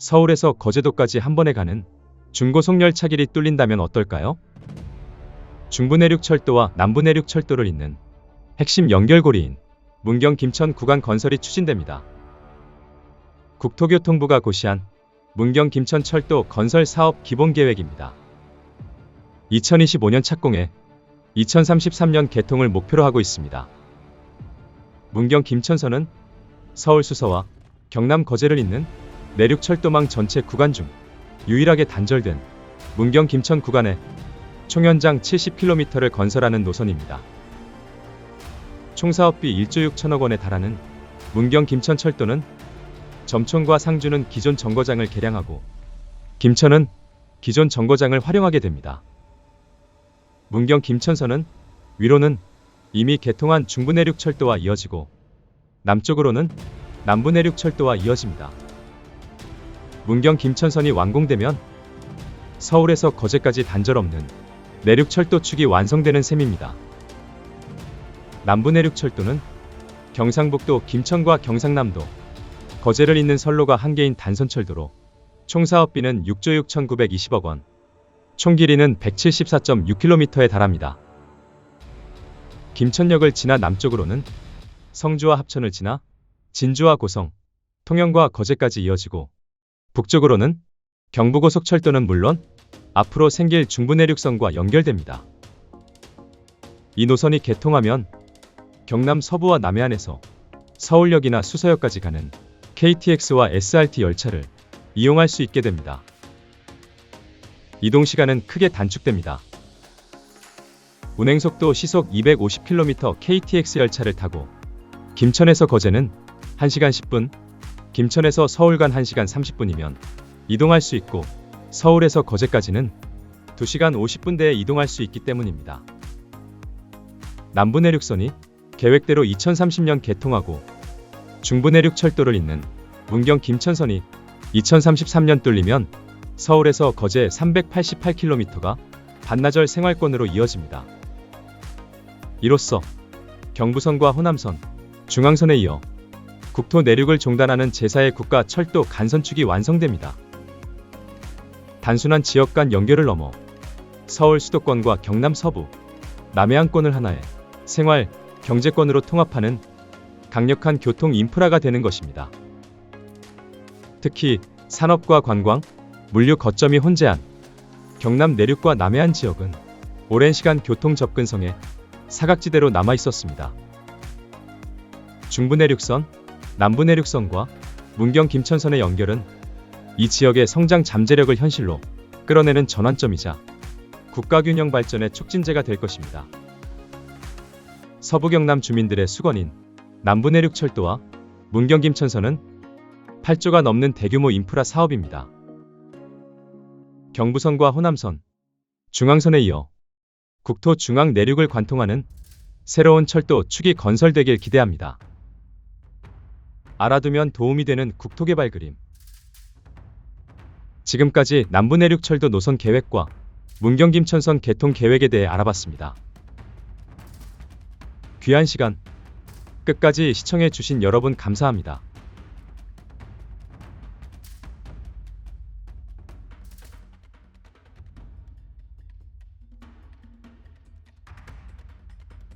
서울에서 거제도까지 한 번에 가는 중고속 열차 길이 뚫린다면 어떨까요? 중부내륙철도와 남부내륙철도를 잇는 핵심 연결고리인 문경 김천 구간 건설이 추진됩니다. 국토교통부가 고시한 문경 김천 철도 건설 사업 기본 계획입니다. 2025년 착공해 2033년 개통을 목표로 하고 있습니다. 문경 김천선은 서울 수서와 경남 거제를 잇는 내륙 철도망 전체 구간 중 유일하게 단절된 문경 김천 구간에 총 연장 70km를 건설하는 노선입니다. 총 사업비 1조 6천억 원에 달하는 문경 김천 철도는 점촌과 상주는 기존 정거장을 개량하고 김천은 기존 정거장을 활용하게 됩니다. 문경 김천선은 위로는 이미 개통한 중부내륙 철도와 이어지고 남쪽으로는 남부내륙 철도와 이어집니다. 문경 김천선이 완공되면 서울에서 거제까지 단절 없는 내륙 철도 축이 완성되는 셈입니다. 남부내륙 철도는 경상북도 김천과 경상남도 거제를 잇는 선로가 한 개인 단선철도로 총 사업비는 6조 6,920억 원, 총 길이는 174.6km에 달합니다. 김천역을 지나 남쪽으로는 성주와 합천을 지나 진주와 고성, 통영과 거제까지 이어지고 북쪽으로는 경부고속철도는 물론 앞으로 생길 중부내륙선과 연결됩니다. 이 노선이 개통하면 경남 서부와 남해안에서 서울역이나 수서역까지 가는 KTX와 SRT 열차를 이용할 수 있게 됩니다. 이동 시간은 크게 단축됩니다. 운행속도 시속 250km KTX 열차를 타고 김천에서 거제는 1시간 10분, 김천에서 서울 간 1시간 30분이면 이동할 수 있고 서울에서 거제까지는 2시간 50분대에 이동할 수 있기 때문입니다. 남부 내륙선이 계획대로 2030년 개통하고 중부 내륙 철도를 잇는 문경 김천선이 2033년 뚫리면 서울에서 거제 388km가 반나절 생활권으로 이어집니다. 이로써 경부선과 호남선, 중앙선에 이어 국토 내륙을 종단하는 제4의 국가 철도 간선축이 완성됩니다. 단순한 지역 간 연결을 넘어 서울 수도권과 경남 서부, 남해안권을 하나의 생활, 경제권으로 통합하는 강력한 교통 인프라가 되는 것입니다. 특히 산업과 관광, 물류 거점이 혼재한 경남 내륙과 남해안 지역은 오랜 시간 교통 접근성에 사각지대로 남아 있었습니다. 중부 내륙선, 남부 내륙선과 문경 김천선의 연결은 이 지역의 성장 잠재력을 현실로 끌어내는 전환점이자 국가균형 발전의 촉진제가 될 것입니다. 서부 경남 주민들의 수건인 남부 내륙 철도와 문경 김천선은 8조가 넘는 대규모 인프라 사업입니다. 경부선과 호남선, 중앙선에 이어 국토 중앙 내륙을 관통하는 새로운 철도 축이 건설되길 기대합니다. 알아두면 도움이 되는 국토개발 그림. 지금까지 남부내륙 철도 노선 계획과 문경 김천선 개통 계획에 대해 알아봤습니다. 귀한 시간 끝까지 시청해 주신 여러분 감사합니다.